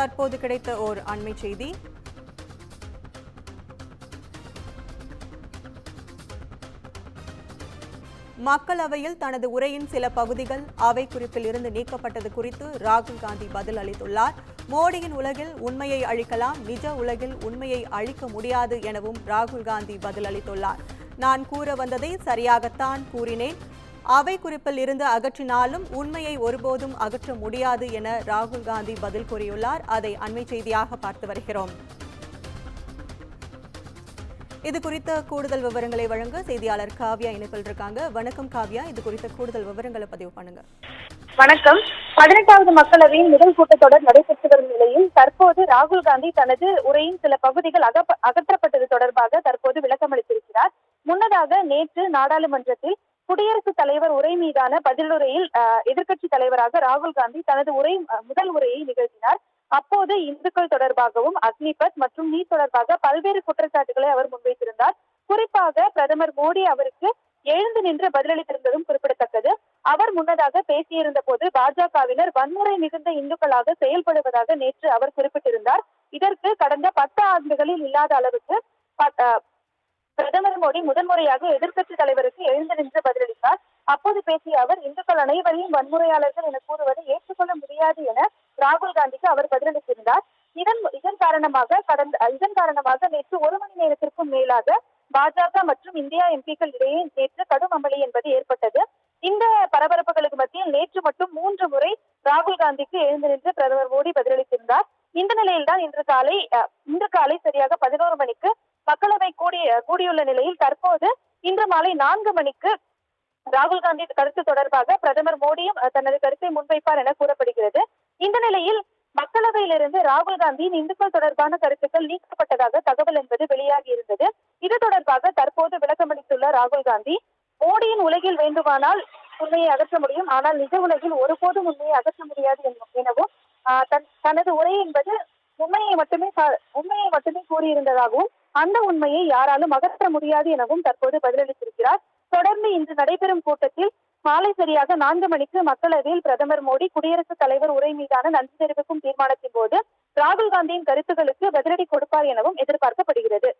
தற்போது கிடைத்த ஓர் அண்மை செய்தி. மக்களவையில் தனது உரையின் சில பகுதிகள் அவை குறிப்பில் இருந்து நீக்கப்பட்டது குறித்து ராகுல் காந்தி பதில் அளித்துள்ளார். மோடியின் உலகில் உண்மையை அழிக்கலாம் நிஜ உலகில் உண்மையை அழிக்க முடியாது எனவும் ராகுல் காந்தி பதில் அளித்துள்ளார். நான் கூற வந்ததை சரியாகத்தான் கூறினேன். அவை குறிப்பில் இருந்து அகற்றினாலும் உண்மையை ஒருபோதும் அகற்ற முடியாது என ராகுல் காந்தி பதில் கூறியுள்ளார். அதை அண்மை செய்தியாக பார்த்து வருகிறோம். இது குறித்த கூடுதல் விவரங்களை வழங்க செய்தியாளர் காவ்யா இணைப்பில் இருக்காங்க. வணக்கம் காவ்யா. இது குறித்த கூடுதல் விவரங்களை பதிவு பண்ணுங்க. வணக்கம். பதினெட்டாவது மக்களவையின் முதல் கூட்டத்தொடர் நடைபெற்று வரும் நிலையில் தற்போது ராகுல் காந்தி தனது உரையின் சில பகுதிகள் அகப்ப- அகற்றப்பட்டது தொடர்பாக தற்போது விளக்கமளித்திருக்கிறார். முன்னதாக நேற்று நாடாளுமன்றத்தில் குடியரசுத் தலைவர் உரை மீதான பதிலுரையில் எதிர்க்கட்சி தலைவராக ராகுல் காந்தி தனது உரை முதல் உரையை நிகழ்த்தினார். அப்போது இந்துக்கள் தொடர்பாகவும் அக்னிபத் மற்றும் நீட் தொடர்பாக பல்வேறு குற்றச்சாட்டுகளை அவர் முன்வைத்திருந்தார். குறிப்பாக பிரதமர் மோடி அவருக்கு எழுந்து நின்று பதிலளித்திருந்ததும் குறிப்பிடத்தக்கது. அவர் முன்னதாக பேசியிருந்த போது பாஜகவினர் வன்முறை மிகுந்த இந்துக்களாக செயல்படுவதாக நேற்று அவர் குறிப்பிட்டிருந்தார். இதற்கு கடந்த பத்து ஆண்டுகளில் இல்லாத அளவுக்கு அஹ், பிரதமர் மோடி முதன்முறையாக எதிர்க்கட்சி தலைவருக்கு எழுந்து நின்று பதிலளித்தார். அப்போது பேசிய அவர் இந்துக்கள் அனைவரையும் வன்முறையாளர்கள் என கூறுவதை ஏற்றுக்கொள்ள முடியாது என ராகுல் காந்திக்கு அவர் பதிலளித்திருந்தார். இதன் இதன் காரணமாக கடந்த இதன் காரணமாக நேற்று ஒரு மணி நேரத்திற்கும் மேலாக பாஜக மற்றும் இந்தியா எம்பிக்கள் இடையே நேற்று கடும் அமளி என்பது ஏற்பட்டது. இந்த பரபரப்புகளுக்கு மத்தியில் நேற்று மட்டும் மூன்று முறை ராகுல் காந்திக்கு எழுந்து நின்று பிரதமர் மோடி பதிலளித்திருந்தார். இந்த நிலையில்தான் இன்று காலை இன்று காலை சரியாக பதினோரு மணிக்கு மக்களவை கூடிய கூடியுள்ள நிலையில் தற்போது இன்று மாலை நான்கு மணிக்கு ராகுல் காந்தி கருத்து தொடர்பாக பிரதமர் மோடியும் தனது கருத்தை முன்வைப்பார் என கூறப்படுகிறது. இந்த நிலையில் மக்களவையிலிருந்து ராகுல் காந்தியின் இந்துக்கள் தொடர்பான கருத்துக்கள் நீக்கப்பட்டதாக தகவல் என்பது வெளியாகி இருந்தது. இது தொடர்பாக தற்போது விளக்கமளித்துள்ள ராகுல் காந்தி மோடியின் உலகில் வேண்டுமானால் உண்மையை அகற்ற முடியும். ஆனால் நிஜ உலகில் ஒருபோதும் உண்மையை அகற்ற முடியாது எனவும் ஆஹ், தன் தனது உரை என்பது உண்மையை மட்டுமே உண்மையை மட்டுமே கூறியிருந்ததாகவும் அந்த உண்மையை யாராலும் அகற்ற முடியாது எனவும் தற்போது பதிலளித்திருக்கிறார். தொடர்ந்து இன்று நடைபெறும் கூட்டத்தில் மாலை சரியாக நான்கு மணிக்கு மக்களவையில் பிரதமர் மோடி குடியரசுத் தலைவர் உரை மீதான நன்றி தெரிவிக்கும் தீர்மானத்தின் போது ராகுல் காந்தியின் கருத்துக்களுக்கு பதிலடி கொடுப்பார் எனவும் எதிர்பார்க்கப்படுகிறது.